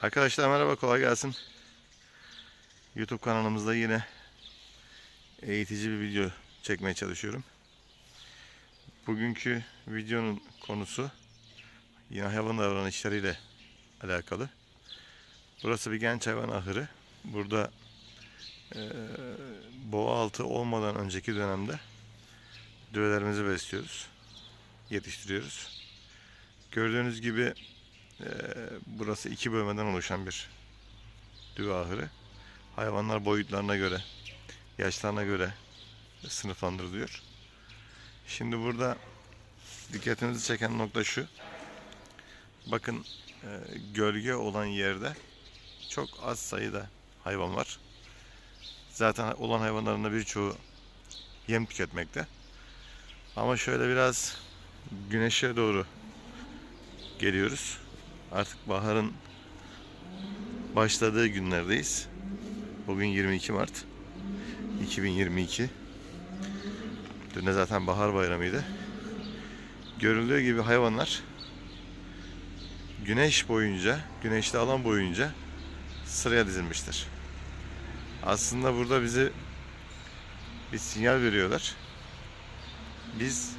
Arkadaşlar merhaba kolay gelsin. YouTube kanalımızda yine eğitici bir video çekmeye çalışıyorum. Bugünkü videonun konusu yine hayvan davranışlarıyla alakalı. Burası bir genç hayvan ahırı. Burada eee boğa altı olmadan önceki dönemde düvelerimizi besliyoruz. Yetiştiriyoruz. Gördüğünüz gibi ee, burası iki bölmeden oluşan bir düve ahırı. Hayvanlar boyutlarına göre, yaşlarına göre sınıflandırılıyor. Şimdi burada dikkatinizi çeken nokta şu. Bakın e, gölge olan yerde çok az sayıda hayvan var. Zaten olan hayvanların da birçoğu yem tüketmekte. Ama şöyle biraz güneşe doğru geliyoruz. Artık baharın başladığı günlerdeyiz. Bugün 22 Mart 2022. Dün de zaten bahar bayramıydı. Görüldüğü gibi hayvanlar güneş boyunca, güneşli alan boyunca sıraya dizilmiştir. Aslında burada bize bir sinyal veriyorlar. Biz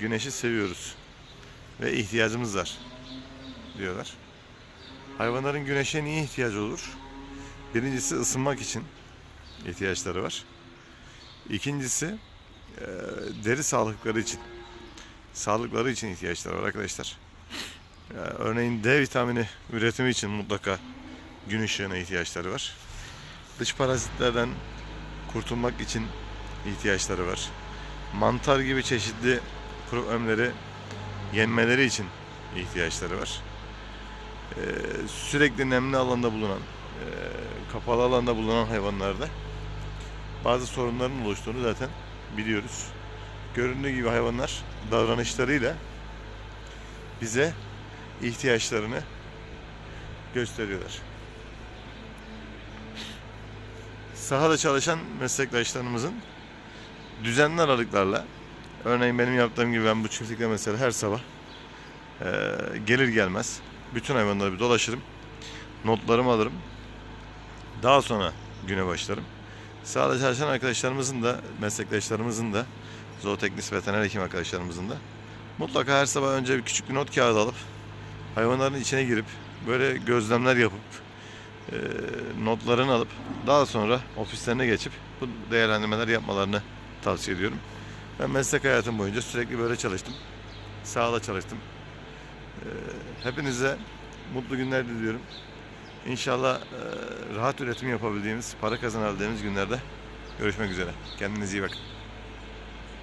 güneşi seviyoruz ve ihtiyacımız var diyorlar. Hayvanların güneşe niye ihtiyacı olur? Birincisi ısınmak için ihtiyaçları var. İkincisi e, deri sağlıkları için sağlıkları için ihtiyaçları var arkadaşlar. E, Örneğin D vitamini üretimi için mutlaka gün ışığına ihtiyaçları var. Dış parazitlerden kurtulmak için ihtiyaçları var. Mantar gibi çeşitli ömleri yenmeleri için ihtiyaçları var. Ee, sürekli nemli alanda bulunan, e, kapalı alanda bulunan hayvanlarda bazı sorunların oluştuğunu zaten biliyoruz. Göründüğü gibi hayvanlar davranışlarıyla bize ihtiyaçlarını gösteriyorlar. Sahada çalışan meslektaşlarımızın düzenli aralıklarla örneğin benim yaptığım gibi ben bu çiftlikte mesela her sabah ee, gelir gelmez bütün hayvanları bir dolaşırım. Notlarımı alırım. Daha sonra güne başlarım. Sahada çalışan arkadaşlarımızın da, meslektaşlarımızın da, zooteknist veteriner hekim arkadaşlarımızın da mutlaka her sabah önce bir küçük bir not kağıdı alıp hayvanların içine girip böyle gözlemler yapıp e, notlarını alıp daha sonra ofislerine geçip bu değerlendirmeler yapmalarını tavsiye ediyorum. Ben meslek hayatım boyunca sürekli böyle çalıştım. Sahada çalıştım. Ee, Hepinize mutlu günler diliyorum. İnşallah e, rahat üretim yapabildiğimiz, para kazanabildiğimiz günlerde görüşmek üzere. Kendinize iyi bakın.